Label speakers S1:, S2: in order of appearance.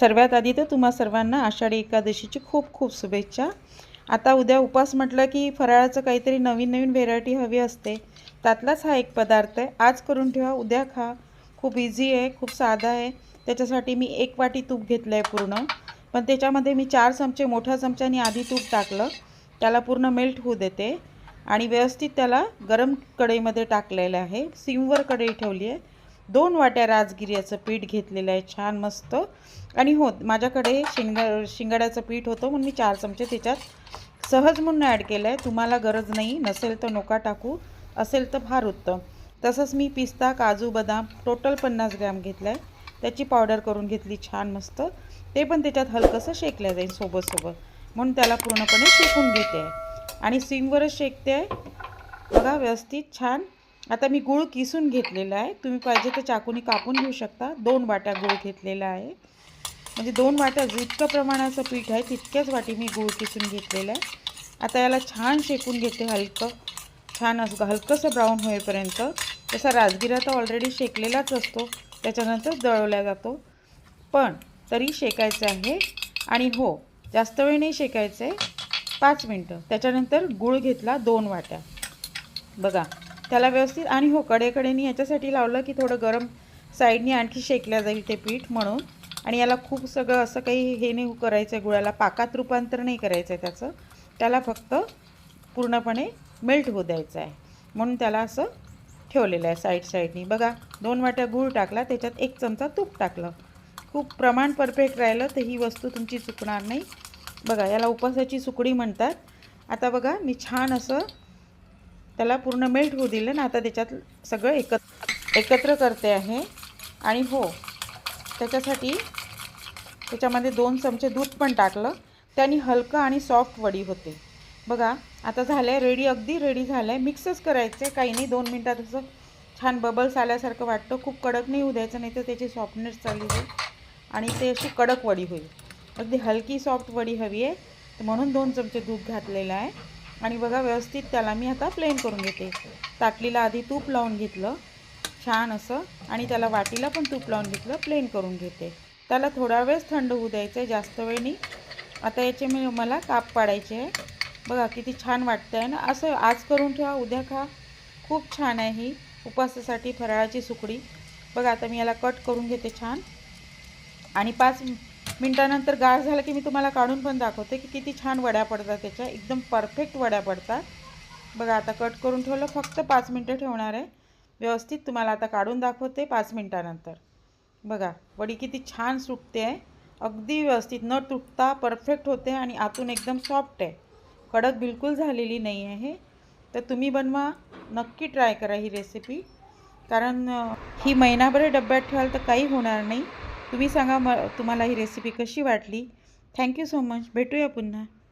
S1: सर्वात आधी तर तुम्हा सर्वांना आषाढी एकादशीची खूप खूप शुभेच्छा. आता उद्या उपास म्हटलं की फराळाचं काहीतरी नवीन नवीन व्हेरायटी हवी असते. त्यातलाच हा एक पदार्थ आहे. आज करून ठेवा उद्या खा. खूप इझी आहे खूप साधा आहे. त्याच्यासाठी मी एक वाटी तूप घेतलं आहे पूर्ण. पण त्याच्यामध्ये मी चार चमचे मोठ्या चमच्याने आधी तूप टाकलं. त्याला पूर्ण मेल्ट होऊ देते. आणि व्यवस्थित त्याला गरम कढईमध्ये टाकलेलं आहे. सिमवर कढई ठेवली आहे. दोन वाट्या राजगिऱ्याचं पीठ घेतलेलं आहे छान मस्त. आणि हो माझ्याकडे शिंगा शिंगाड्याचं पीठ होतं म्हणून मी चार चमचे त्याच्यात सहज म्हणून ॲड केलं आहे तुम्हाला गरज नाही नसेल तर नोका टाकू असेल तर फार उत्तम. तसंच मी पिस्ता काजू बदाम टोटल पन्नास ग्रॅम घेतला आहे त्याची पावडर करून घेतली छान मस्त. ते पण त्याच्यात हलकंसं शेकलं जाईल सोबत सोबत म्हणून त्याला पूर्णपणे शेकून घेते. आहे आणि सिमवरच शेकते. आहे बघा व्यवस्थित छान. आता मी गूळ किसून घेतलेला आहे. तुम्ही पाहिजे तर चाकूनी कापून घेऊ शकता. दोन वाट्या गूळ घेतलेला आहे. म्हणजे दोन वाट्या जितकं प्रमाणाचं पीठ आहे तितक्याच वाटी मी गूळ किसून घेतलेलं आहे. आता याला छान शेकून घेते हलकं. छान असं हलकंसं ब्राऊन होईपर्यंत. तसा राजगिरा तर ऑलरेडी शेकलेलाच असतो. त्याच्यानंतर दळवला जातो. पण तरी शेकायचं आहे. आणि हो जास्त वेळ नाही शेकायचं आहे पाच मिनटं. त्याच्यानंतर गूळ घेतला दोन वाट्या. बघा. त्याला व्यवस्थित आणि हो कडेकडेनी याच्यासाठी लावलं की थोडं गरम साईडनी आणखी शेकल्या जाईल ते पीठ म्हणून. आणि याला खूप सगळं असं काही हे नाही करायचं आहे गुळाला पाकात रूपांतर नाही करायचं आहे त्याचं. त्याला फक्त पूर्णपणे मेल्ट होऊ द्यायचं आहे म्हणून त्याला असं ठेवलेलं आहे साईड साईडनी. बघा दोन वाट्या गूळ टाकला त्याच्यात एक चमचा तूप टाकलं. खूप प्रमाण परफेक्ट राहिलं तर ही वस्तू तुमची चुकणार नाही. बघा याला उपासाची सुकडी म्हणतात. आता बघा मी छान असं त्याला पूर्ण मेल्ट होऊ दिलं ना आता त्याच्यात सगळं एकत्र एकत्र करते आहे. आणि हो त्याच्यासाठी त्याच्यामध्ये दोन चमचे दूध पण टाकलं. त्याने हलकं आणि सॉफ्ट वडी होते. बघा आता झालं आहे रेडी अगदी रेडी झालं आहे मिक्सच करायचं आहे काही नाही दोन मिनटात असं छान बबल्स आल्यासारखं वाटतं. खूप कडक नाही होऊ द्यायचं नाही तर त्याची सॉफ्टनेस चालली जाईल. आणि ते अशी कडक वडी होईल. अगदी हलकी सॉफ्ट वडी हवी आहे. तर म्हणून दोन चमचे दूध घातलेलं आहे. आणि बघा व्यवस्थित त्याला मी आता प्लेन करून घेते. ताटलीला आधी तूप लावून घेतलं छान असं. आणि त्याला वाटीला पण तूप लावून घेतलं प्लेन करून घेते. त्याला थोडा वेळच थंड होऊ द्यायचं आहे जास्त वेळ नाही. आता याचे मी मला काप पाडायचे आहे. बघा किती छान वाटतं आहे ना. असं आज करून ठेवा उद्या खा. खूप छान आहे ही. उपवासासाठी फराळाची सुकडी. बघा आता मी याला कट करून घेते छान. आणि पाच मिनटानंतर गार झालं की मी तुम्हाला काढून पण दाखवते की किती छान वड्या पडतात त्याच्या. एकदम परफेक्ट वड्या पडतात. बघा आता कट करून ठेवलं. फक्त पाच मिनटं ठेवणार आहे. व्यवस्थित तुम्हाला आता काढून दाखवते पाच मिनटानंतर. बघा वडी किती छान सुटते आहे. अगदी व्यवस्थित. न तुटता परफेक्ट होते आणि आतून एकदम सॉफ्ट आहे. कडक बिलकुल झालेली नाही आहे. तर तुम्ही बनवा. नक्की ट्राय करा ही रेसिपी कारण ही महिनाभर डब्यात ठेवाल तर काही होणार नाही. तुम्ही सांगा म तुम्हाला ही रेसिपी कशी वाटली? थँक्यू सो मच भेटूया पुन्हा.